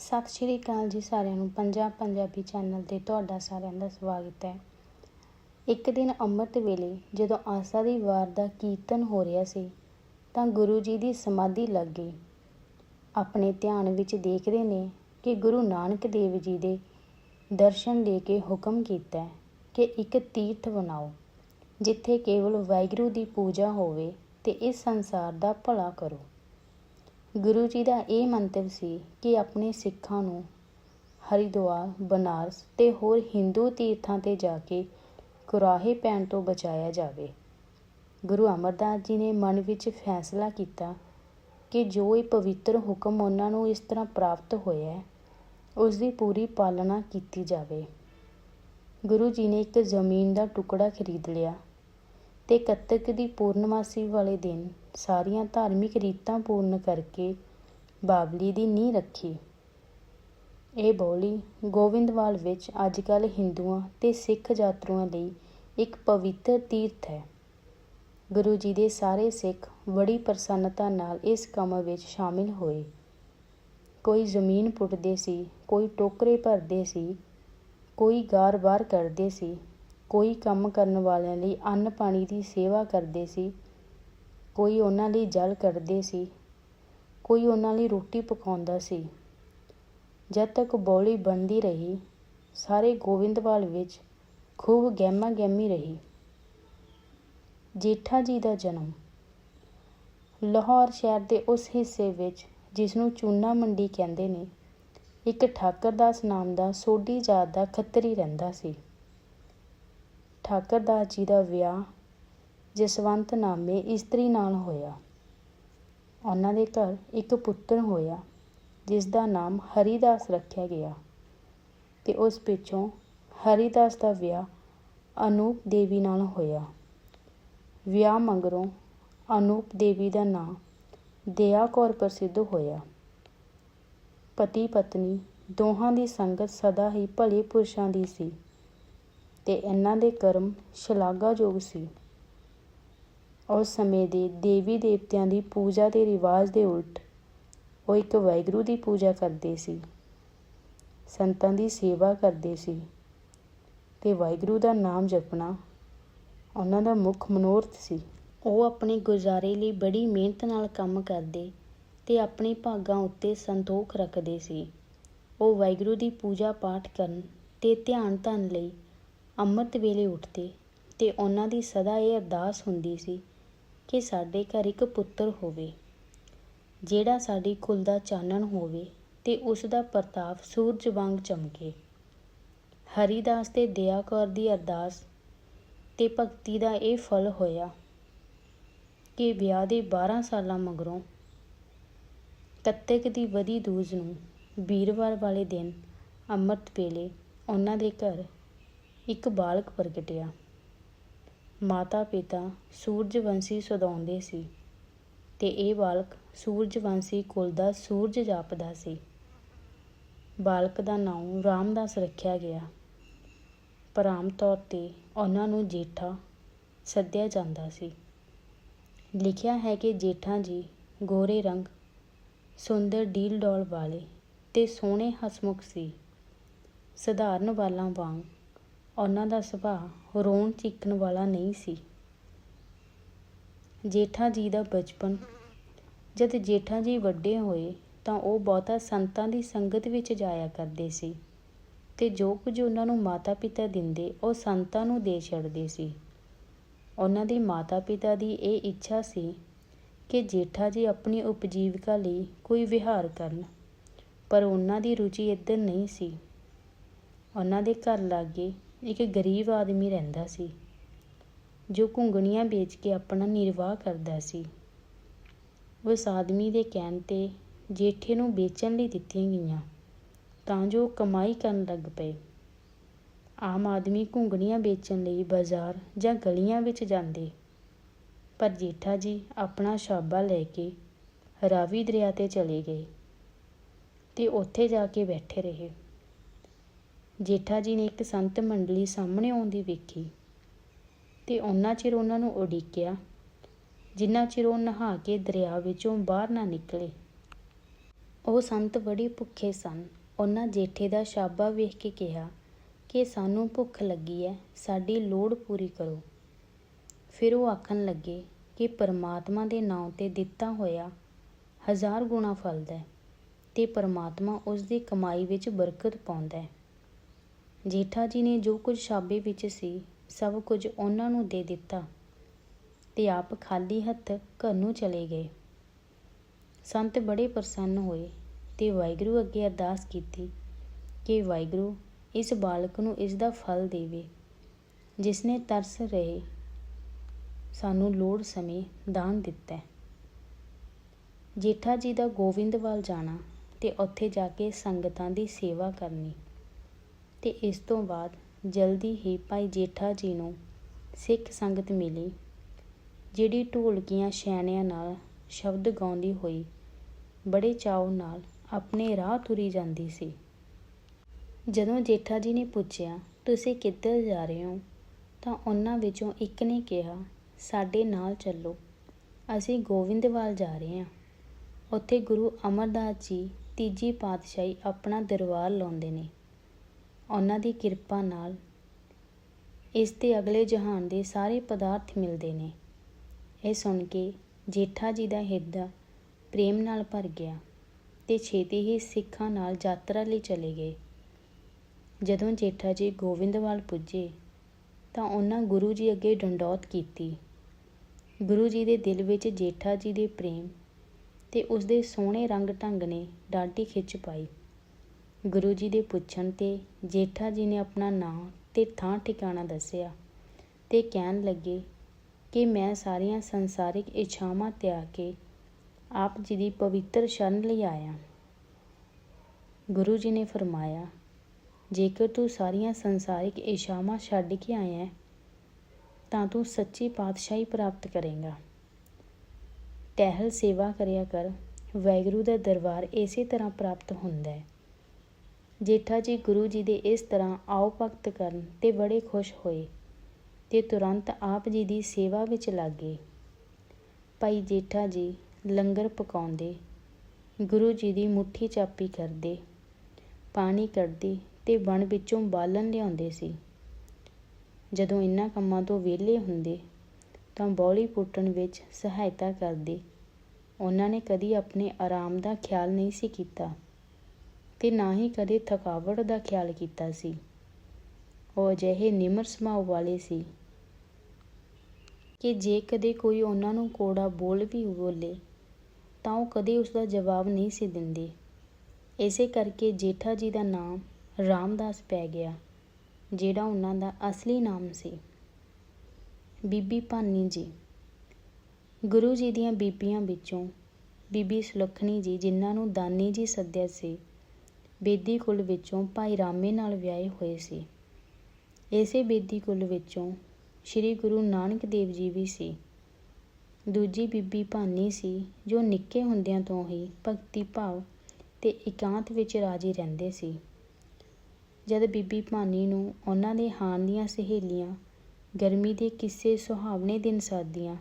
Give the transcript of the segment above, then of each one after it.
ਸਤਿ ਸ਼੍ਰੀ ਅਕਾਲ ਜੀ ਸਾਰਿਆਂ ਨੂੰ, ਪੰਜਾਬ ਪੰਜਾਬੀ ਚੈਨਲ ਤੇ ਤੁਹਾਡਾ ਸਾਰਿਆਂ ਦਾ ਸਵਾਗਤ ਹੈ। ਇੱਕ ਦਿਨ ਅੰਮ੍ਰਿਤ ਵੇਲੇ ਜਦੋਂ ਆਸਾ ਦੀ ਵਾਰ ਦਾ ਕੀਰਤਨ ਹੋ ਰਿਹਾ ਸੀ, ਤਾਂ ਗੁਰੂ ਜੀ ਦੀ ਸਮਾਧੀ ਲੱਗ ਗਈ। ਆਪਣੇ ਧਿਆਨ ਵਿੱਚ ਦੇਖਦੇ ਨੇ ਕਿ ਗੁਰੂ ਨਾਨਕ ਦੇਵ ਜੀ ਦੇ ਦਰਸ਼ਨ ਦੇ ਕੇ ਹੁਕਮ ਕੀਤਾ ਕਿ ਇੱਕ ਤੀਰਥ ਬਣਾਓ, ਜਿੱਥੇ ਕੇਵਲ ਵਾਹਿਗੁਰੂ ਦੀ ਪੂਜਾ ਹੋਵੇ ਤੇ ਇਸ ਸੰਸਾਰ ਦਾ ਭਲਾ ਕਰੋ। ਗੁਰੂ ਜੀ ਦਾ ਇਹ ਮੰਤਵ ਸੀ ਕਿ ਆਪਣੇ ਸਿੱਖਾਂ ਨੂੰ ਹਰਿਦੁਆਰ, ਬਨਾਰਸ ਤੇ ਹੋਰ ਹਿੰਦੂ ਤੀਰਥਾਂ ਤੇ ਜਾ ਕੇ ਕੁਰਾਹੇ ਪੈਣ ਤੋਂ ਬਚਾਇਆ ਜਾਵੇ। ਗੁਰੂ ਅਮਰਦਾਸ ਜੀ ਨੇ ਮਨ ਵਿੱਚ ਫੈਸਲਾ ਕੀਤਾ ਕਿ ਜੋ ਇਹ ਪਵਿੱਤਰ ਹੁਕਮ ਉਹਨਾਂ ਨੂੰ ਇਸ ਤਰ੍ਹਾਂ ਪ੍ਰਾਪਤ ਹੋਇਆ ਹੈ ਉਸ ਦੀ ਪੂਰੀ ਪਾਲਣਾ ਕੀਤੀ ਜਾਵੇ। ਗੁਰੂ ਜੀ ਨੇ ਇੱਕ ਜ਼ਮੀਨ ਦਾ ਟੁਕੜਾ ਖਰੀਦ ਲਿਆ ਅਤੇ ਕੱਤਕ ਦੀ ਪੂਰਨਮਾਸੀ ਵਾਲੇ ਦਿਨ ਸਾਰੀਆਂ ਧਾਰਮਿਕ ਰੀਤਾਂ ਪੂਰਨ ਕਰਕੇ ਬਾਵਲੀ ਦੀ ਨੀਂਹ ਰੱਖੀ। ਇਹ ਬੋਲੀ ਗੋਬਿੰਦਵਾਲ ਵਿੱਚ ਅੱਜ ਕੱਲ੍ਹ ਹਿੰਦੂਆਂ ਤੇ ਸਿੱਖ ਯਾਤਰੂਆਂ ਲਈ ਇੱਕ ਪਵਿੱਤਰ ਤੀਰਥ ਹੈ। ਗੁਰੂ ਜੀ ਦੇ ਸਾਰੇ ਸਿੱਖ ਬੜੀ ਪ੍ਰਸੰਨਤਾ ਨਾਲ ਇਸ ਕੰਮ ਵਿੱਚ ਸ਼ਾਮਿਲ ਹੋਏ। ਕੋਈ ਜ਼ਮੀਨ ਪੁੱਟਦੇ ਸੀ, ਕੋਈ ਟੋਕਰੇ ਭਰਦੇ ਸੀ, ਕੋਈ ਗਾਰ ਬਾਰ ਕਰਦੇ ਸੀ ਕੋਈ ਕੰਮ ਕਰਨ ਵਾਲਿਆਂ ਲਈ ਅੰਨ ਪਾਣੀ ਦੀ ਸੇਵਾ ਕਰਦੇ ਸੀ, ਕੋਈ ਉਹਨਾਂ ਲਈ ਜਲ ਕੱਢਦੇ ਸੀ, ਕੋਈ ਉਹਨਾਂ ਲਈ ਰੋਟੀ ਪਕਾਉਂਦਾ ਸੀ। ਜਦ ਤੱਕ ਬੋਲੀ ਬਣਦੀ ਰਹੀ, ਸਾਰੇ ਗੋਬਿੰਦਵਾਲ ਵਿੱਚ ਖੂਬ ਗਹਿਮਾ ਗਹਿਮੀ ਰਹੀ। ਜੇਠਾ ਜੀ ਦਾ ਜਨਮ। ਲਾਹੌਰ ਸ਼ਹਿਰ ਦੇ ਉਸ ਹਿੱਸੇ ਵਿੱਚ ਜਿਸ ਨੂੰ ਚੂਨਾ ਮੰਡੀ ਕਹਿੰਦੇ ਨੇ, ਇੱਕ ਠਾਕਰਦਾਸ ਨਾਮ ਦਾ ਸੋਢੀ ਜਾਤ ਦਾ ਖੱਤਰੀ ਰਹਿੰਦਾ ਸੀ। ਠਾਕਰਦਾਸ ਜੀ ਦਾ ਵਿਆਹ ਜਸਵੰਤ ਨਾਮੇ ਇਸਤਰੀ ਨਾਲ ਹੋਇਆ। ਉਹਨਾਂ ਦੇ ਘਰ ਇੱਕ ਪੁੱਤਰ ਹੋਇਆ, ਜਿਸ ਦਾ ਨਾਮ ਹਰੀਦਾਸ ਰੱਖਿਆ ਗਿਆ ਤੇ ਉਸ ਪਿੱਛੋਂ ਹਰੀਦਾਸ ਦਾ ਵਿਆਹ ਅਨੂਪ ਦੇਵੀ ਨਾਲ ਹੋਇਆ। ਵਿਆਹ ਮਗਰੋਂ ਅਨੂਪ ਦੇਵੀ ਦਾ ਨਾਂ ਦਇਆ ਕੌਰ ਪ੍ਰਸਿੱਧ ਹੋਇਆ। ਪਤੀ ਪਤਨੀ ਦੋਹਾਂ ਦੀ ਸੰਗਤ ਸਦਾ ਹੀ ਭਲੇ ਪੁਰਸ਼ਾਂ ਦੀ ਸੀ। ਤੇ ਇਹਨਾਂ ਦੇ ਕਰਮ ਸ਼ਲਾਘਾਯੋਗ ਸੀ। ਉਸ ਸਮੇਂ ਦੇ ਦੇਵੀ ਦੇਵਤਿਆਂ ਦੀ ਪੂਜਾ ਦੇ ਰਿਵਾਜ ਦੇ ਉਲਟ ਉਹ ਇੱਕ ਵਾਹਿਗੁਰੂ ਦੀ ਪੂਜਾ ਕਰਦੇ ਸੀ। ਸੰਤਾਂ ਦੀ ਸੇਵਾ ਕਰਦੇ ਸੀ ਤੇ ਵਾਹਿਗੁਰੂ ਦਾ ਨਾਮ ਜਪਣਾ ਉਹਨਾਂ ਦਾ ਮੁੱਖ ਮਨੋਰਥ ਸੀ। ਉਹ ਆਪਣੇ ਗੁਜ਼ਾਰੇ ਲਈ ਬੜੀ ਮਿਹਨਤ ਨਾਲ ਕੰਮ ਕਰਦੇ ਤੇ ਆਪਣੇ ਭਾਗਾਂ ਉੱਤੇ ਸੰਤੋਖ ਰੱਖਦੇ ਸੀ। ਉਹ ਵਾਹਿਗੁਰੂ ਦੀ ਪੂਜਾ ਪਾਠ ਕਰਨ ਤੇ ਧਿਆਨ ਧਨ ਲਈ ਅੰਮ੍ਰਿਤ ਵੇਲੇ ਉੱਠਦੇ ਤੇ ਉਹਨਾਂ ਦੀ ਸਦਾ ਇਹ ਅਰਦਾਸ ਹੁੰਦੀ ਸੀ ਕਿ ਸਾਡੇ ਘਰ ਇੱਕ ਪੁੱਤਰ ਹੋਵੇ, ਜਿਹੜਾ ਸਾਡੀ ਕੁਲ ਦਾ ਚਾਨਣ ਹੋਵੇ ਤੇ ਉਸ ਦਾ ਪ੍ਰਤਾਪ ਸੂਰਜ ਵਾਂਗ ਚਮਕੇ। ਹਰੀਦਾਸ ਤੇ ਦਇਆ ਕੌਰ ਦੀ ਅਰਦਾਸ ਤੇ ਭਗਤੀ ਦਾ ਇਹ ਫਲ ਹੋਇਆ ਕਿ ਵਿਆਹ ਦੇ 12 ਸਾਲਾਂ ਮਗਰੋਂ ਕੱਤਕ ਦੀ ਵਧੀ ਦੂਜ ਨੂੰ ਵੀਰਵਾਰ ਵਾਲੇ ਦਿਨ ਅੰਮ੍ਰਿਤ ਵੇਲੇ ਉਹਨਾਂ ਦੇ ਘਰ ਇੱਕ ਬਾਲਕ ਪ੍ਰਗਟਿਆ। ਮਾਤਾ ਪਿਤਾ ਸੂਰਜਵੰਸ਼ੀ ਸਦਾਉਂਦੇ ਸੀ ਤੇ ਇਹ ਬਾਲਕ ਸੂਰਜਵੰਸ਼ੀ ਕੁਲ ਦਾ ਸੂਰਜ ਜਾਪਦਾ ਸੀ। ਬਾਲਕ ਦਾ ਨਾਮ ਰਾਮਦਾਸ ਰੱਖਿਆ ਗਿਆ। ਪਰ ਆਮ ਤੌਰ ਤੇ ਉਹਨਾਂ ਨੂੰ ਜੇਠਾ ਸੱਦਿਆ ਜਾਂਦਾ ਸੀ। ਲਿਖਿਆ ਹੈ ਕਿ ਜੇਠਾ ਜੀ ਗੋਰੇ ਰੰਗ, ਸੁੰਦਰ ਡੀਲ ਡੋਲ ਵਾਲੇ ਤੇ ਸੋਹਣੇ ਹਸਮੁਖ ਸੀ। ਸਧਾਰਨ ਵਾਲਾਂ ਵਾਂਗ ਉਹਨਾਂ ਦਾ ਸੁਭਾਅ ਰੋਣ ਚੀਕਣ ਵਾਲਾ ਨਹੀਂ ਸੀ। ਜੇਠਾ ਜੀ ਦਾ ਬਚਪਨ। ਜਦ ਜੇਠਾ ਜੀ ਵੱਡੇ ਹੋਏ ਤਾਂ ਉਹ ਬਹੁਤਾ ਸੰਤਾਂ ਦੀ ਸੰਗਤ ਵਿੱਚ ਜਾਇਆ ਕਰਦੇ ਸੀ ਤੇ ਜੋ ਕੁਝ ਉਹਨਾਂ ਨੂੰ ਮਾਤਾ-ਪਿਤਾ ਦਿੰਦੇ, ਉਹ ਸੰਤਾਂ ਨੂੰ ਦੇ ਛੱਡਦੇ ਸੀ। ਉਹਨਾਂ ਦੇ ਮਾਤਾ-ਪਿਤਾ ਦੀ ਇਹ ਇੱਛਾ ਸੀ ਕਿ ਜੇਠਾ ਜੀ ਆਪਣੀ ਉਪਜੀਵਿਕਾ ਲਈ ਕੋਈ ਵਿਹਾਰ ਕਰਨ, ਪਰ ਉਹਨਾਂ ਦੀ ਰੁਚੀ ਇੱਧਰ ਨਹੀਂ ਸੀ। ਉਹਨਾਂ ਦੇ ਘਰ ਲਾਗੇ ਇੱਕ ਗਰੀਬ ਆਦਮੀ ਰਹਿੰਦਾ ਸੀ, ਜੋ ਘੁੰਗਣੀਆਂ ਵੇਚ ਕੇ ਆਪਣਾ ਨਿਰਵਾਹ ਕਰਦਾ ਸੀ। ਉਸ ਆਦਮੀ ਦੇ ਕਹਿਣ ਤੇ ਜੇਠੇ ਨੂੰ ਵੇਚਣ ਲਈ ਦਿੱਤੀਆਂ ਗਈਆਂ, ਤਾਂ ਜੋ ਕਮਾਈ ਕਰਨ ਲੱਗ ਪਏ। ਆਮ ਆਦਮੀ ਘੁੰਗਣੀਆਂ ਵੇਚਣ ਲਈ ਬਾਜ਼ਾਰ ਜਾਂ ਗਲੀਆਂ ਵਿੱਚ ਜਾਂਦੇ, ਪਰ ਜੇਠਾ ਜੀ ਆਪਣਾ ਸ਼ਾਬਾ ਲੈ ਕੇ ਰਾਵੀ ਦਰਿਆ ਤੇ ਚਲੇ ਗਏ ਤੇ ਉੱਥੇ ਜਾ ਕੇ ਬੈਠੇ ਰਹੇ। ਜੇਠਾ ਜੀ ਨੇ ਇੱਕ ਸੰਤ ਮੰਡਲੀ ਸਾਹਮਣੇ ਆਉਂਦੀ ਵੇਖੀ ਤੇ ਉਹਨਾਂ ਚਿਰ ਉਹਨਾਂ ਨੂੰ ਉਡੀਕਿਆ, ਜਿੰਨਾ ਚਿਰ ਉਹ ਨਹਾ ਕੇ ਦਰਿਆ ਵਿੱਚੋਂ ਬਾਹਰ ਨਾ ਨਿਕਲੇ। ਉਹ ਸੰਤ ਬੜੇ ਭੁੱਖੇ ਸਨ। ਉਹਨਾਂ ਜੇਠੇ ਦਾ ਸ਼ਾਬਾ ਵੇਖ ਕੇ ਕਿਹਾ, ਕਿ ਸਾਨੂੰ ਭੁੱਖ ਲੱਗੀ ਹੈ ਸਾਡੀ ਲੋੜ ਪੂਰੀ ਕਰੋ। ਫਿਰ ਉਹ ਆਖਣ ਲੱਗੇ ਕਿ ਪਰਮਾਤਮਾ ਦੇ ਨਾਂ ਤੇ ਦਿੱਤਾ ਹੋਇਆ ਹਜ਼ਾਰ ਗੁਣਾ ਫਲਦਾ ਹੈ ਤੇ ਪਰਮਾਤਮਾ ਉਸ ਦੀ ਕਮਾਈ ਵਿੱਚ ਬਰਕਤ ਪਾਉਂਦਾ ਹੈ ਜੇਠਾ ਜੀ ਨੇ ਜੋ ਕੁਝ ਛਾਬੇ ਵਿੱਚ ਸੀ, ਸਭ ਕੁਝ ਉਹਨਾਂ ਨੂੰ ਦੇ ਦਿੱਤਾ ਤੇ ਆਪ ਖਾਲੀ ਹੱਥ ਘਰ ਨੂੰ ਚਲੇ ਗਏ। ਸੰਤ ਬੜੇ ਪ੍ਰਸੰਨ ਹੋਏ ਤੇ ਵਾਹਿਗੁਰੂ ਅੱਗੇ ਅਰਦਾਸ ਕੀਤੀ ਕਿ ਵਾਹਿਗੁਰੂ ਇਸ ਬਾਲਕ ਨੂੰ ਇਸ ਦਾ ਫਲ ਦੇਵੇ, ਜਿਸ ਨੇ ਤਰਸ ਰਹੇ, ਸਾਨੂੰ ਲੋੜ ਸਮੇਂ ਦਾਨ ਦਿੱਤਾ। ਜੇਠਾ ਜੀ ਦਾ ਗੋਬਿੰਦਵਾਲ ਜਾਣਾ ਤੇ ਉੱਥੇ ਜਾ ਕੇ ਸੰਗਤਾਂ ਦੀ ਸੇਵਾ ਕਰਨੀ। ਅਤੇ ਇਸ ਤੋਂ ਬਾਅਦ ਜਲਦੀ ਹੀ ਭਾਈ ਜੇਠਾ ਜੀ ਨੂੰ ਸਿੱਖ ਸੰਗਤ ਮਿਲੀ, ਜਿਹੜੀ ਢੋਲਕੀਆਂ ਛੈਣਿਆਂ ਨਾਲ ਸ਼ਬਦ ਗਾਉਂਦੀ ਹੋਈ ਬੜੇ ਚਾਅ ਨਾਲ ਆਪਣੇ ਰਾਹ ਤੁਰੀ ਜਾਂਦੀ ਸੀ। ਜਦੋਂ ਜੇਠਾ ਜੀ ਨੇ ਪੁੱਛਿਆ, ਤੁਸੀਂ ਕਿੱਧਰ ਜਾ ਰਹੇ ਹੋ? ਤਾਂ ਉਹਨਾਂ ਵਿੱਚੋਂ ਇੱਕ ਨੇ ਕਿਹਾ, ਸਾਡੇ ਨਾਲ ਚੱਲੋ, ਅਸੀਂ ਗੋਵਿੰਦਵਾਲ ਜਾ ਰਹੇ ਹਾਂ। ਉੱਥੇ ਗੁਰੂ ਅਮਰਦਾਸ ਜੀ ਤੀਜੀ ਪਾਤਸ਼ਾਹੀ ਆਪਣਾ ਦਰਬਾਰ ਲਾਉਂਦੇ ਨੇ। ਉਹਨਾਂ ਦੀ ਕਿਰਪਾ ਨਾਲ ਇਸ ਤੇ ਅਗਲੇ ਜਹਾਨ ਦੇ ਸਾਰੇ ਪਦਾਰਥ ਮਿਲਦੇ ਨੇ। ਇਹ ਸੁਣ ਕੇ ਜੇਠਾ ਜੀ ਦਾ ਹਿਰਦਾ ਪ੍ਰੇਮ ਨਾਲ ਭਰ ਗਿਆ ਤੇ ਛੇਤੀ ਹੀ ਸਿੱਖਾਂ ਨਾਲ ਯਾਤਰਾ ਲਈ ਚਲੇ ਗਏ। ਜਦੋਂ ਜੇਠਾ ਜੀ ਗੋਬਿੰਦਵਾਲ ਪੁੱਜੇ ਤਾਂ ਉਹਨਾਂ ਗੁਰੂ ਜੀ ਅੱਗੇ ਡੰਡੌਤ ਕੀਤੀ। ਗੁਰੂ ਜੀ ਦੇ ਦਿਲ ਵਿੱਚ ਜੇਠਾ ਜੀ ਦੇ ਪ੍ਰੇਮ ਤੇ ਉਸ ਦੇ ਸੋਹਣੇ ਰੰਗ ਢੰਗ ਨੇ ਡਾਢੀ ਖਿੱਚ ਪਾਈ। ਗੁਰੂ ਜੀ ਦੇ ਪੁੱਛਣ ਤੇ ਜੇਠਾ ਜੀ ਨੇ ਆਪਣਾ ਨਾਂ ਅਤੇ ਥਾਂ ਠਿਕਾਣਾ ਦੱਸਿਆ ਅਤੇ ਕਹਿਣ ਲੱਗੇ ਕਿ ਮੈਂ ਸਾਰੀਆਂ ਸੰਸਾਰਿਕ ਇੱਛਾਵਾਂ ਤਿਆਗ ਕੇ ਆਪ ਜੀ ਦੀ ਪਵਿੱਤਰ ਸ਼ਰਨ ਲਈ ਆਇਆ। ਗੁਰੂ ਜੀ ਨੇ ਫਰਮਾਇਆ, ਜੇਕਰ ਤੂੰ ਸਾਰੀਆਂ ਸੰਸਾਰਿਕ ਇੱਛਾਵਾਂ ਛੱਡ ਕੇ ਆਇਆ, ਤਾਂ ਤੂੰ ਸੱਚੀ ਪਾਤਸ਼ਾਹੀ ਪ੍ਰਾਪਤ ਕਰੇਗਾ। ਟਹਿਲ ਸੇਵਾ ਕਰਿਆ ਕਰ ਵੈਗਰੂ ਦਾ ਦਰਬਾਰ ਇਸੇ ਤਰ੍ਹਾਂ ਪ੍ਰਾਪਤ ਹੁੰਦਾ ਹੈ। ਜੇਠਾ ਜੀ ਗੁਰੂ ਜੀ ਦੇ ਇਸ ਤਰ੍ਹਾਂ ਆਓ ਭਗਤ ਕਰਨ ਤੇ ਬੜੇ ਖੁਸ਼ ਹੋਏ ਤੇ ਤੁਰੰਤ ਆਪ ਜੀ ਦੀ ਸੇਵਾ ਵਿੱਚ ਲੱਗ। ਗਏ ਭਾਈ ਜੇਠਾ ਜੀ ਲੰਗਰ ਪਕਾਉਂਦੇ, ਗੁਰੂ ਜੀ ਦੀ ਮੁੱਠੀ ਚਾਪੀ ਕਰਦੇ, ਪਾਣੀ ਕੱਢਦੇ ਤੇ ਬਣ ਵਿੱਚੋਂ ਬਾਲਣ ਲਿਆਉਂਦੇ ਸੀ। ਜਦੋਂ ਇਨ੍ਹਾਂ ਕੰਮਾਂ ਤੋਂ ਵਿਹਲੇ ਹੁੰਦੇ ਤਾਂ ਬੌਲੀ ਪੁੱਟਣ ਵਿੱਚ ਸਹਾਇਤਾ ਕਰਦੇ। ਉਹਨਾਂ ਨੇ ਕਦੀ ਆਪਣੇ ਆਰਾਮ ਦਾ ਖਿਆਲ ਨਹੀਂ ਸੀ ਕੀਤਾ। ਤੇ ਨਾ ਹੀ ਕਦੇ ਥਕਾਵਟ ਦਾ ਖਿਆਲ ਕੀਤਾ ਸੀ। ਉਹ ਅਜਿਹੇ ਨਿਮਰ ਸੁਭਾਅ ਵਾਲੇ ਸੀ ਕਿ ਜੇ ਕਦੇ ਕੋਈ ਉਹਨਾਂ ਨੂੰ ਕੋੜਾ ਬੋਲ ਵੀ ਬੋਲੇ, ਤਾਂ ਉਹ ਕਦੇ ਉਸ ਦਾ ਜਵਾਬ ਨਹੀਂ ਸੀ ਦਿੰਦੇ। ਇਸੇ ਕਰਕੇ ਜੇਠਾ ਜੀ ਦਾ ਨਾਮ ਰਾਮਦਾਸ ਪੈ ਗਿਆ, ਜਿਹੜਾ ਉਹਨਾਂ ਦਾ ਅਸਲੀ ਨਾਮ ਸੀ। ਬੀਬੀ ਭਾਨੀ ਜੀ। ਗੁਰੂ ਜੀ ਦੀਆਂ ਬੀਬੀਆਂ ਵਿੱਚੋਂ ਬੀਬੀ ਸੁਲੱਖਣੀ ਜੀ, ਜਿਨ੍ਹਾਂ ਨੂੰ ਦਾਨੀ ਜੀ ਸੱਦਿਆ ਸੀ ਬੇਦੀ ਕੁਲ ਵਿੱਚੋਂ ਭਾਈ ਰਾਮੇ ਨਾਲ ਵਿਆਹੇ ਹੋਏ ਸੀ। ਇਸੇ ਬੇਦੀ ਕੁਲ ਵਿੱਚੋਂ ਸ੍ਰੀ ਗੁਰੂ ਨਾਨਕ ਦੇਵ ਜੀ ਵੀ ਸੀ। ਦੂਜੀ ਬੀਬੀ ਭਾਨੀ ਸੀ, ਜੋ ਨਿੱਕੇ ਹੁੰਦਿਆਂ ਤੋਂ ਹੀ ਭਗਤੀ ਭਾਵ ਤੇ ਇਕਾਂਤ ਵਿੱਚ ਰਾਜੀ ਰਹਿੰਦੇ ਸੀ। ਜਦ ਬੀਬੀ ਭਾਨੀ ਨੂੰ ਉਹਨਾਂ ਦੇ ਹਾਨ ਦੀਆਂ ਸਹੇਲੀਆਂ ਗਰਮੀ ਦੇ ਕਿਸੇ ਸੁਹਾਵਣੇ ਦਿਨ ਸੱਦਦੀਆਂ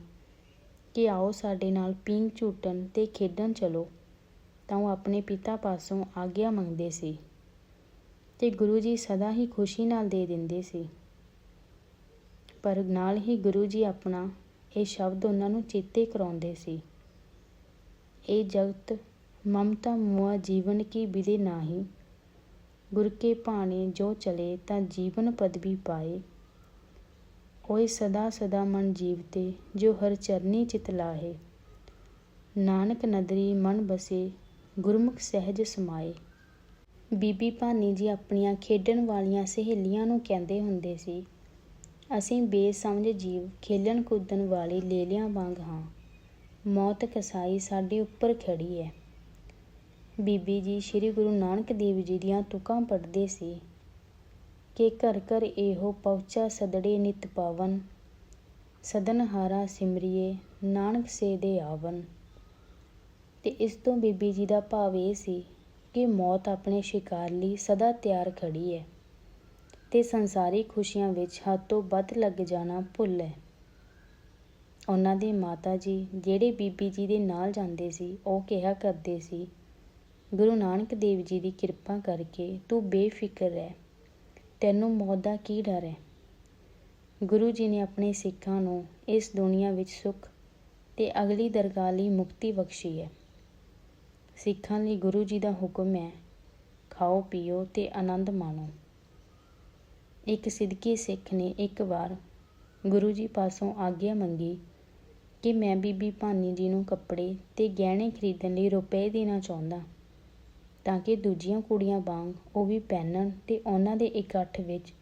ਕਿ ਆਓ ਸਾਡੇ ਨਾਲ ਪੀਂਘ ਝੂਟਣ ਤੇ ਖੇਡਣ ਚਲੋ ਤਾਂ ਉਹ ਆਪਣੇ ਪਿਤਾ ਪਾਸੋਂ ਆਗਿਆ ਮੰਗਦੇ ਸੀ ਤੇ ਗੁਰੂ ਜੀ ਸਦਾ ਹੀ ਖੁਸ਼ੀ ਨਾਲ ਦੇ ਦਿੰਦੇ ਸੀ। ਪਰ ਨਾਲ ਹੀ ਗੁਰੂ ਜੀ ਆਪਣਾ ਇਹ ਸ਼ਬਦ ਉਹਨਾਂ ਨੂੰ ਚੇਤੇ ਕਰਾਉਂਦੇ ਸੀ। ਇਹ ਜਗਤ ਮਮਤਾ ਮੁਆ ਜੀਵਨ ਕੀ ਵਿਦੇ ਨਾਹੀ, ਗੁਰ ਕੇ ਭਾਣੇ ਜੋ ਚਲੇ ਤਾਂ ਜੀਵਨ ਪਦਵੀ ਪਾਏ। ਓਏ ਸਦਾ ਸਦਾ ਮਨ ਜੀਵਤੇ ਜੋ ਹਰ ਚਰਨੀ ਚਿਤ ਲਾਹੇ, ਨਾਨਕ ਨਦਰੀ ਮਨ ਬਸੇ ਗੁਰਮੁਖ ਸਹਿਜ ਸਮਾਏ। ਬੀਬੀ ਭਾਨੀ ਜੀ ਆਪਣੀਆਂ ਖੇਡਣ ਵਾਲੀਆਂ ਸਹੇਲੀਆਂ ਨੂੰ ਕਹਿੰਦੇ ਹੁੰਦੇ ਸੀ, ਅਸੀਂ ਬੇਸਮਝ ਜੀਵ ਖੇਲਣ ਕੁੱਦਣ ਵਾਲੇ ਲੇਲਿਆਂ ਵਾਂਗ ਹਾਂ। ਮੌਤ ਕਸਾਈ ਸਾਡੇ ਉੱਪਰ ਖੜੀ ਹੈ ਬੀਬੀ ਜੀ ਸ੍ਰੀ ਗੁਰੂ ਨਾਨਕ ਦੇਵ ਜੀ ਦੀਆਂ ਤੁਕਾਂ ਪੜ੍ਹਦੇ ਸੀ, ਕਿ ਘਰ ਘਰ ਇਹੋ ਪਹੁੰਚਾ ਸਦੜੇ ਨਿਤ ਪਾਵਨ, ਸਦਨ ਹਾਰਾ ਸਿਮਰਿਏ, ਨਾਨਕ ਸੇ ਦੇ ਆਵਨ। ਤੇ ਇਸ ਤੋਂ ਬੀਬੀ ਜੀ ਦਾ ਭਾਵ ਇਹ ਸੀ ਕਿ ਮੌਤ ਆਪਣੇ ਸ਼ਿਕਾਰ ਲਈ ਸਦਾ ਤਿਆਰ ਖੜੀ ਹੈ ਤੇ ਸੰਸਾਰੀ ਖੁਸ਼ੀਆਂ ਵਿੱਚ ਹੱਦ ਤੋਂ ਵੱਧ ਲੱਗ ਜਾਣਾ ਭੁੱਲ ਹੈ। ਉਹਨਾਂ ਦੇ ਮਾਤਾ ਜੀ ਜਿਹੜੇ ਬੀਬੀ ਜੀ ਦੇ ਨਾਲ ਜਾਂਦੇ ਸੀ, ਉਹ ਕਿਹਾ ਕਰਦੇ ਸੀ, ਗੁਰੂ ਨਾਨਕ ਦੇਵ ਜੀ ਦੀ ਕਿਰਪਾ ਕਰਕੇ ਤੂੰ ਬੇਫਿਕਰ ਰਹਿ। ਤੈਨੂੰ ਮੌਤ ਦਾ ਕੀ ਡਰ ਹੈ? ਗੁਰੂ ਜੀ ਨੇ ਆਪਣੇ ਸਿੱਖਾਂ ਨੂੰ ਇਸ ਦੁਨੀਆ ਵਿੱਚ ਸੁੱਖ ਤੇ ਅਗਲੀ ਦਰਗਾਹ ਲਈ ਮੁਕਤੀ ਬਖਸ਼ੀ ਹੈ। ਸਿੱਖਾਂ ਲਈ ਗੁਰੂ ਜੀ ਦਾ ਹੁਕਮ ਹੈ, ਖਾਓ, ਪੀਓ ਤੇ ਆਨੰਦ ਮਾਣੋ। ਇੱਕ ਸਿੱਧਕੀ ਸਿੱਖ ਨੇ ਇੱਕ ਵਾਰ ਗੁਰੂ ਜੀ ਪਾਸੋਂ ਆਗਿਆ ਮੰਗੀ ਕਿ ਮੈਂ ਬੀਬੀ ਭਾਨੀ ਜੀ ਨੂੰ ਕੱਪੜੇ ਤੇ ਗਹਿਣੇ ਖਰੀਦਣ ਲਈ ਰੁਪਏ ਦੇਣਾ ਚਾਹੁੰਦਾ ਤਾਂ ਕਿ ਦੂਜੀਆਂ ਕੁੜੀਆਂ ਵਾਂਗ ਉਹ ਵੀ ਪਹਿਨਣ ਤੇ ਉਹਨਾਂ ਦੇ ਇਕੱਠ ਵਿੱਚ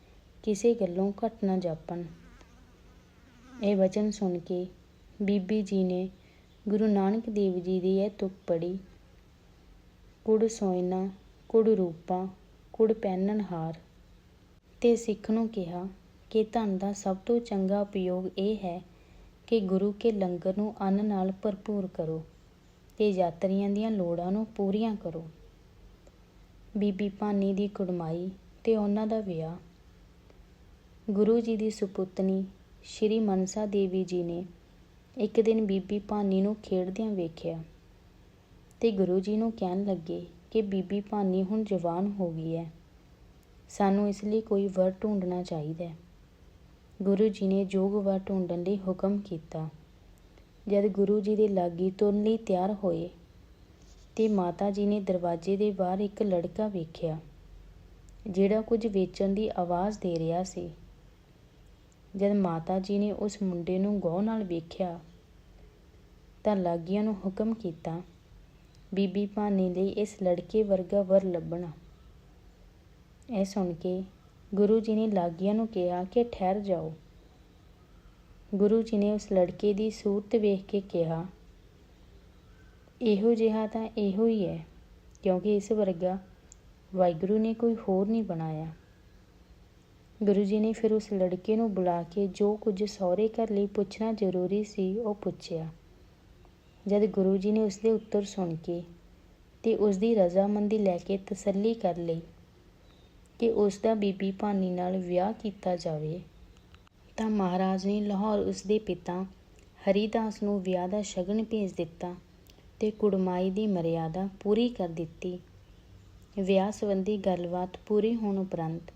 ਕਿਸੇ ਗੱਲੋਂ ਘਟ ਨਾ ਜਾਪਣ। ਇਹ ਵਚਨ ਸੁਣ ਕੇ ਬੀਬੀ ਜੀ ਨੇ ਗੁਰੂ ਨਾਨਕ ਦੇਵ ਜੀ ਦੀ ਇਹ ਤੁਕ ਪੜੀ ਕੁੜ ਸੋਇਨਾ, ਕੁੜ ਰੂਪਾ, ਕੁੜ ਪਹਿਨਣ ਹਾਰ। ਤੇ ਸਿੱਖ ਨੂੰ ਕਿਹਾ ਕਿ ਧਨ ਦਾ ਸਭ ਤੋਂ ਚੰਗਾ ਉਪਯੋਗ ਇਹ ਹੈ ਕਿ ਗੁਰੂ ਕੇ ਲੰਗਰ ਨੂੰ ਅੰਨ ਨਾਲ ਭਰਪੂਰ ਕਰੋ ਤੇ ਯਾਤਰੀਆਂ ਦੀਆਂ ਲੋੜਾਂ ਨੂੰ ਪੂਰੀਆਂ ਕਰੋ। ਬੀਬੀ ਭਾਨੀ ਦੀ ਕੁੜਮਾਈ ਤੇ ਉਹਨਾਂ ਦਾ ਵਿਆਹ। ਗੁਰੂ ਜੀ ਦੀ ਸੁਪੁੱਤਨੀ ਸ਼੍ਰੀ ਮਨਸਾ ਦੇਵੀ ਜੀ ਨੇ ਇੱਕ ਦਿਨ ਬੀਬੀ ਭਾਨੀ ਨੂੰ ਖੇਡਦਿਆਂ ਵੇਖਿਆ। ਅਤੇ ਗੁਰੂ ਜੀ ਨੂੰ ਕਹਿਣ ਲੱਗੇ ਕਿ ਬੀਬੀ ਭਾਨੀ ਹੁਣ ਜਵਾਨ ਹੋ ਗਈ ਹੈ। ਸਾਨੂੰ ਇਸ ਲਈ ਕੋਈ ਵਰ ਢੂੰਡਣਾ ਚਾਹੀਦਾ ਗੁਰੂ ਜੀ ਨੇ ਜੋਗ ਵਰ ਢੂੰਡਣ ਲਈ ਹੁਕਮ ਕੀਤਾ। ਜਦ ਗੁਰੂ ਜੀ ਦੇ ਲਾਗੀ ਤੁਰਨ ਲਈ ਤਿਆਰ ਹੋਏ, ਤੇ ਮਾਤਾ ਜੀ ਨੇ ਦਰਵਾਜ਼ੇ ਦੇ ਬਾਹਰ ਇੱਕ ਲੜਕਾ ਵੇਖਿਆ, ਜਿਹੜਾ ਕੁਝ ਵੇਚਣ ਦੀ ਆਵਾਜ਼ ਦੇ ਰਿਹਾ ਸੀ। ਜਦ ਮਾਤਾ ਜੀ ਨੇ ਉਸ ਮੁੰਡੇ ਨੂੰ ਗੌਰ ਨਾਲ ਵੇਖਿਆ, ਤਾਂ ਲਾਗੀਆਂ ਨੂੰ ਹੁਕਮ ਕੀਤਾ ਬੀਬੀ ਭਾਨੀ ਲਈ ਇਸ ਲੜਕੇ ਵਰਗਾ ਵਰ ਲੱਭਣਾ। ਇਹ ਸੁਣ ਕੇ ਗੁਰੂ ਜੀ ਨੇ ਲਾਗੀਆਂ ਨੂੰ ਕਿਹਾ ਕਿ ਠਹਿਰ ਜਾਓ। ਗੁਰੂ ਜੀ ਨੇ ਉਸ ਲੜਕੇ ਦੀ ਸੂਰਤ ਵੇਖ ਕੇ ਕਿਹਾ, ਇਹੋ ਜਿਹਾ ਤਾਂ ਇਹੋ ਹੀ ਹੈ, ਕਿਉਂਕਿ ਇਸ ਵਰਗਾ ਵਾਹਿਗੁਰੂ ਨੇ ਕੋਈ ਹੋਰ ਨਹੀਂ ਬਣਾਇਆ। ਗੁਰੂ ਜੀ ਨੇ ਫਿਰ ਉਸ ਲੜਕੇ ਨੂੰ ਬੁਲਾ ਕੇ ਜੋ ਕੁਝ ਸਹੁਰੇ ਘਰ ਲਈ ਪੁੱਛਣਾ ਜ਼ਰੂਰੀ ਸੀ ਉਹ ਪੁੱਛਿਆ ਜਦ ਗੁਰੂ ਜੀ ਨੇ ਉਸ ਦੇ ਉੱਤਰ ਸੁਣ ਕੇ ਤੇ ਉਸ ਦੀ ਰਜ਼ਾਮੰਦੀ ਲੈ ਕੇ ਤਸੱਲੀ ਕਰ ਲਈ ਕਿ ਉਸ ਦਾ ਬੀਬੀ ਭਾਨੀ ਨਾਲ ਵਿਆਹ ਕੀਤਾ ਜਾਵੇ, ਤਾਂ ਮਹਾਰਾਜ ਨੇ ਲਾਹੌਰ ਉਸ ਦੇ ਪਿਤਾ ਹਰੀਦਾਸ ਨੂੰ ਵਿਆਹ ਦਾ ਸ਼ਗਨ ਭੇਜ ਦਿੱਤਾ ਤੇ ਕੁੜਮਾਈ ਦੀ ਮਰਿਆਦਾ ਪੂਰੀ ਕਰ ਦਿੱਤੀ। ਵਿਆਹ ਸੰਬੰਧੀ ਗੱਲਬਾਤ ਪੂਰੀ ਹੋਣ ਉਪਰੰਤ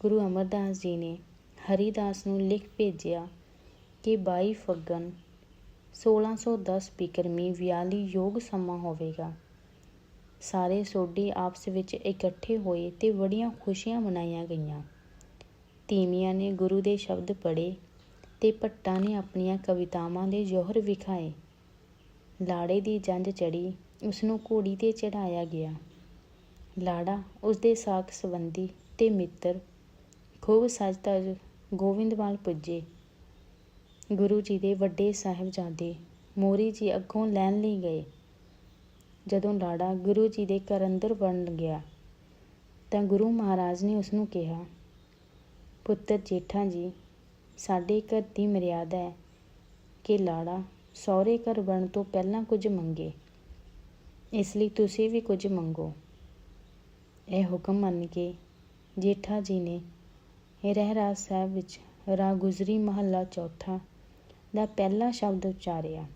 ਗੁਰੂ ਅਮਰਦਾਸ ਜੀ ਨੇ ਹਰੀਦਾਸ ਨੂੰ ਲਿਖ ਭੇਜਿਆ ਕਿ 22 ਫੱਗਣ 1610 ਬਿਕਰਮੀ ਵਿਆਹ ਲਈ ਯੋਗ ਸਮਾਂ ਹੋਵੇਗਾ। ਸਾਰੇ ਸੋਢੀ ਆਪਸ ਵਿੱਚ ਇਕੱਠੇ ਹੋਏ ਤੇ ਬੜੀਆਂ ਖੁਸ਼ੀਆਂ ਮਨਾਈਆਂ ਗਈਆਂ। ਤੀਮੀਆਂ ਨੇ ਗੁਰੂ ਦੇ ਸ਼ਬਦ ਪੜ੍ਹੇ ਤੇ ਭੱਟਾਂ ਨੇ ਆਪਣੀਆਂ ਕਵਿਤਾਵਾਂ ਦੇ ਜੋਹਰ ਵਿਖਾਏ। ਲਾੜੇ ਦੀ ਜੰਜ ਚੜੀ ਉਸ ਨੂੰ ਘੋੜੀ ਤੇ ਚੜਾਇਆ ਗਿਆ। ਲਾੜਾ ਉਸ ਦੇ ਸਾਕ ਸੰਬੰਧੀ ਤੇ ਮਿੱਤਰ, ਖੂਬ ਸਜ ਤਜ ਗੋਵਿੰਦਵਾਲ ਪੁੱਜੇ। ਗੁਰੂ ਜੀ ਦੇ ਵੱਡੇ ਸਾਹਿਬਜ਼ਾਦੇ ਮੋਰੀ ਜੀ ਅੱਗੋਂ ਲੈਣ ਲਈ ਗਏ। ਜਦੋਂ ਲਾੜਾ ਗੁਰੂ ਜੀ ਦੇ ਘਰ ਅੰਦਰ ਵੜਨ ਗਿਆ, ਤਾਂ ਗੁਰੂ ਮਹਾਰਾਜ ਨੇ ਉਸ ਨੂੰ ਕਿਹਾ, ਪੁੱਤਰ ਜੇਠਾ ਜੀ, ਸਾਡੇ ਘਰ ਦੀ ਮਰਿਆਦਾ ਹੈ ਕਿ ਲਾੜਾ ਸਹੁਰੇ ਘਰ ਵੜਨ ਤੋਂ ਪਹਿਲਾਂ ਕੁਝ ਮੰਗੇ। ਇਸ ਲਈ ਤੁਸੀਂ ਵੀ ਕੁਝ ਮੰਗੋ। ਇਹ ਹੁਕਮ ਮੰਨ ਕੇ ਜੇਠਾ ਜੀ ਨੇ ਰਹਿਰਾਜ ਸਾਹਿਬ ਵਿੱਚ ਰਾਗੁਜ਼ਰੀ ਮਹੱਲਾ ਚੌਥਾ ਦਾ ਪਹਿਲਾ ਸ਼ਬਦ ਉਚਾਰਿਆ।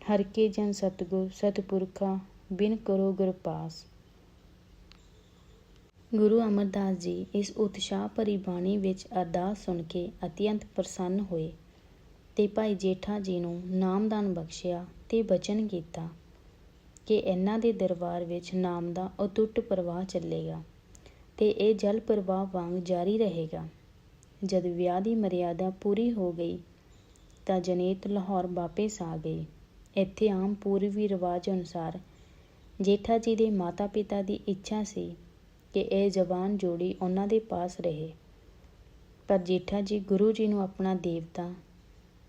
ਹਰ ਕੇ ਜਨ ਸਤਗੁਰ, ਸਤਪੁਰਖਾ, ਬਿਨ ਕਰੋ ਗੁਰਪਾਸ ਗੁਰੂ ਅਮਰਦਾਸ ਜੀ ਇਸ ਉਤਸ਼ਾਹ ਭਰੀ ਬਾਣੀ ਵਿੱਚ ਅਰਦਾਸ ਸੁਣ ਕੇ ਅਤਿਅੰਤ ਪ੍ਰਸੰਨ ਹੋਏ ਤੇ ਭਾਈ ਜੇਠਾ ਜੀ ਨੂੰ ਨਾਮਦਾਨ ਬਖਸ਼ਿਆ ਤੇ ਬਚਨ ਕੀਤਾ ਕਿ ਇਹਨਾਂ ਦੇ ਦਰਬਾਰ ਵਿੱਚ ਨਾਮ ਦਾ ਅਟੁੱਟ ਪ੍ਰਵਾਹ ਚੱਲੇਗਾ ਤੇ ਇਹ ਜਲ ਪ੍ਰਵਾਹ ਵਾਂਗ ਜਾਰੀ ਰਹੇਗਾ। ਜਦ ਵਿਆਹ ਦੀ ਮਰਿਆਦਾ ਪੂਰੀ ਹੋ ਗਈ ਤਾਂ ਜਨੇਤ ਲਾਹੌਰ ਵਾਪਸ ਆ ਗਏ। ਇੱਥੇ ਆਮ ਪੂਰਵੀ ਰਿਵਾਜ ਅਨੁਸਾਰ ਜੇਠਾ ਜੀ ਦੇ ਮਾਤਾ-ਪਿਤਾ ਦੀ ਇੱਛਾ ਸੀ ਕਿ ਇਹ ਜਵਾਨ ਜੋੜੀ ਉਹਨਾਂ ਦੇ ਪਾਸ ਰਹੇ। ਪਰ ਜੇਠਾ ਜੀ ਗੁਰੂ ਜੀ ਨੂੰ ਆਪਣਾ ਦੇਵਤਾ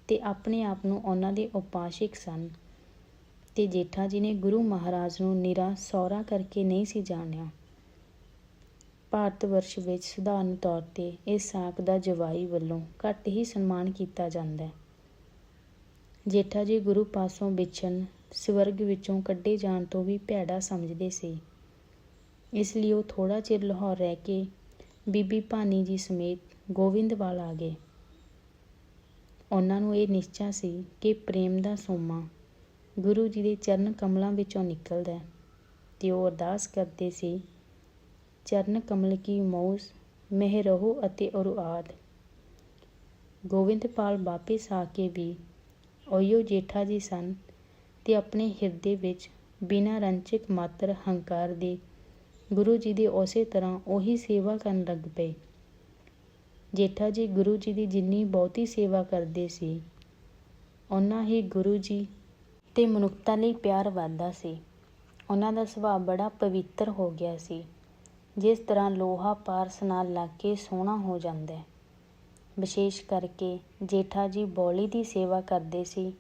ਤੇ ਆਪਣੇ ਆਪ ਨੂੰ ਉਹਨਾਂ ਦੇ ਉਪਾਸ਼ਿਕ ਸਨ ਤੇ ਜੇਠਾ ਜੀ ਨੇ ਗੁਰੂ ਮਹਾਰਾਜ ਨੂੰ ਨਿਰਾ ਸੌਰਾ ਕਰਕੇ ਨਹੀਂ ਸੀ ਜਾਣਿਆ। ਭਾਰਤ ਵਰਸ਼ ਵਿੱਚ ਸਧਾਰਨ ਤੌਰ ਤੇ ਇਸ ਸਾਕ ਦਾ ਜਵਾਈ ਵੱਲੋਂ ਘੱਟ ਹੀ ਸਨਮਾਨ ਕੀਤਾ ਜਾਂਦਾ ਹੈ। ਜੇਠਾ ਜੀ ਗੁਰੂ ਪਾਸੋਂ ਵਿਛਣ ਸਵਰਗ ਵਿੱਚੋਂ ਕੱਢੇ ਜਾਣ ਤੋਂ ਵੀ ਭੈੜਾ ਸਮਝਦੇ ਸੀ। ਇਸ ਲਈ ਉਹ ਥੋੜਾ ਚਿਰ ਲਾਹੌਰ ਰਹਿ ਕੇ ਬੀਬੀ ਭਾਨੀ ਜੀ ਸਮੇਤ ਗੋਵਿੰਦਵਾਲ ਆ ਗਏ। ਉਹਨਾਂ ਨੂੰ ਇਹ ਨਿਸ਼ਚਾ ਸੀ ਕਿ ਪ੍ਰੇਮ ਦਾ ਸੋਮਾ ਗੁਰੂ ਜੀ ਦੇ ਚਰਨ ਕਮਲਾਂ ਵਿੱਚੋਂ ਨਿਕਲਦਾ ਹੈ ਤੇ ਉਹ ਅਰਦਾਸ ਕਰਦੇ ਸੀ, ਚਰਨ ਕਮਲ ਕੀ ਮੌਸ ਮਹਿ ਰਹੋ ਅਤੇ ਅਰੁਆਦ ਗੋਬਿੰਦਪਾਲ ਵਾਪਿਸ ਆ ਕੇ ਵੀ ਉਹੀਓ ਜੇਠਾ ਜੀ ਸਨ ਤੇ ਆਪਣੇ ਹਿਰਦੇ ਵਿੱਚ ਬਿਨਾਂ ਰੰਚਕ ਮਾਤਰ ਹੰਕਾਰ ਦੇ ਗੁਰੂ ਜੀ ਦੀ ਉਸੇ ਤਰ੍ਹਾਂ ਉਹੀ ਸੇਵਾ ਕਰਨ ਲੱਗ ਪਏ। ਜੇਠਾ ਜੀ ਗੁਰੂ ਜੀ ਦੀ ਜਿੰਨੀ ਬਹੁਤੀ ਸੇਵਾ ਕਰਦੇ ਸੀ ਉਹਨਾਂ ਹੀ ਗੁਰੂ ਜੀ ਤੇ ਮਨੁੱਖਤਾ ਲਈ ਪਿਆਰ ਵੱਧਦਾ ਸੀ। ਉਹਨਾਂ ਦਾ ਸੁਭਾਅ ਬੜਾ ਪਵਿੱਤਰ ਹੋ ਗਿਆ ਸੀ, ਜਿਸ ਤਰ੍ਹਾਂ ਲੋਹਾ ਪਾਰਸ ਨਾਲ ਲੱਗ ਕੇ ਸੋਹਣਾ ਹੋ ਜਾਂਦਾ ਹੈ। ਵਿਸ਼ੇਸ਼ ਕਰਕੇ ਜੇਠਾ ਜੀ ਬੌਲੀ ਦੀ ਸੇਵਾ ਕਰਦੇ ਸੀ,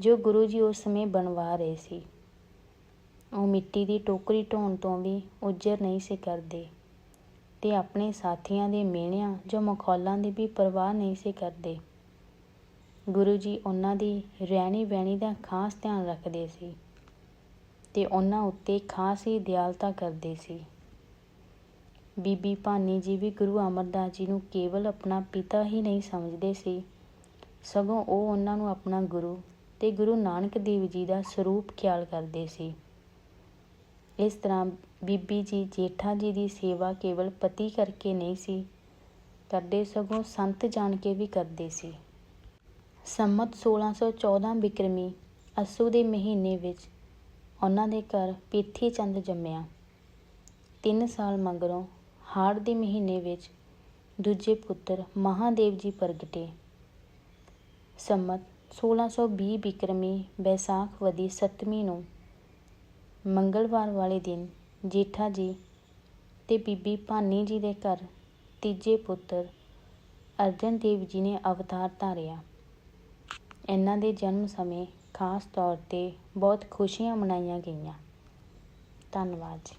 ਜੋ ਗੁਰੂ ਜੀ ਉਸ ਸਮੇਂ ਬਣਵਾ ਰਹੇ ਸੀ। ਉਹ ਮਿੱਟੀ ਦੀ ਟੋਕਰੀ ਢੋਣ ਤੋਂ ਵੀ ਉਜਰ ਨਹੀਂ ਸੀ ਕਰਦੇ ਤੇ ਆਪਣੇ ਸਾਥੀਆਂ ਦੇ ਮਿਹਣਿਆਂ ਜੋ ਮਖੌਲਾਂ ਦੀ ਵੀ ਪਰਵਾਹ ਨਹੀਂ ਸੀ ਕਰਦੇ। ਗੁਰੂ ਜੀ ਉਹਨਾਂ ਦੀ ਰਹਿਣੀ ਬਹਿਣੀ ਦਾ ਖਾਸ ਧਿਆਨ ਰੱਖਦੇ ਸੀ ਤੇ ਉਹਨਾਂ ਉੱਤੇ ਖਾਸ ਹੀ ਦਿਆਲਤਾ ਕਰਦੇ ਸੀ। ਬੀਬੀ ਭਾਨੀ ਜੀ ਵੀ ਗੁਰੂ ਅਮਰਦਾਸ ਜੀ ਨੂੰ ਕੇਵਲ ਆਪਣਾ ਪਿਤਾ ਹੀ ਨਹੀਂ ਸਮਝਦੇ ਸੀ। ਸਗੋਂ ਉਹ ਉਹਨਾਂ ਨੂੰ ਆਪਣਾ ਗੁਰੂ ਤੇ ਗੁਰੂ ਨਾਨਕ ਦੇਵ ਜੀ ਦਾ ਸਰੂਪ ਖਿਆਲ ਕਰਦੇ ਸੀ। ਇਸ ਤਰ੍ਹਾਂ ਬੀਬੀ ਜੀ ਜੇਠਾ ਜੀ ਦੀ ਸੇਵਾ ਕੇਵਲ ਪਤੀ ਕਰਕੇ ਨਹੀਂ ਸੀ ਕਰਦੇ ਸਗੋਂ ਸੰਤ ਜਾਣ ਕੇ ਵੀ ਕਰਦੇ ਸੀ। ਸੰਮਤ 1614 ਬਿਕਰਮੀ ਅਸੂ ਦੇ ਮਹੀਨੇ ਵਿੱਚ ਉਹਨਾਂ ਦੇ ਘਰ ਪੀਥੀ ਚੰਦ ਜੰਮਿਆ। ਤਿੰਨ ਸਾਲ ਮਗਰੋਂ ਹਾੜ ਦੇ ਮਹੀਨੇ ਵਿੱਚ ਦੂਜੇ ਪੁੱਤਰ ਮਹਾਦੇਵ ਜੀ ਪ੍ਰਗਟੇ। ਸੰਮਤ 1620 ਬਿਕਰਮੀ ਬੈਸਾਖ ਵਦੀ ਸੱਤਵੀਂ ਨੂੰ ਮੰਗਲਵਾਰ ਵਾਲੇ ਦਿਨ ਜੇਠਾ ਜੀ ਤੇ ਬੀਬੀ ਭਾਨੀ ਜੀ ਦੇ ਘਰ ਤੀਜੇ ਪੁੱਤਰ ਅਰਜਨ ਦੇਵ ਜੀ ਨੇ ਅਵਤਾਰ ਧਾਰਿਆ। ਇਹਨਾਂ ਦੇ ਜਨਮ ਸਮੇਂ ਖਾਸ ਤੌਰ ਤੇ ਬਹੁਤ ਖੁਸ਼ੀਆਂ ਮਨਾਈਆਂ ਗਈਆਂ। ਧੰਨਵਾਦ ਜੀ।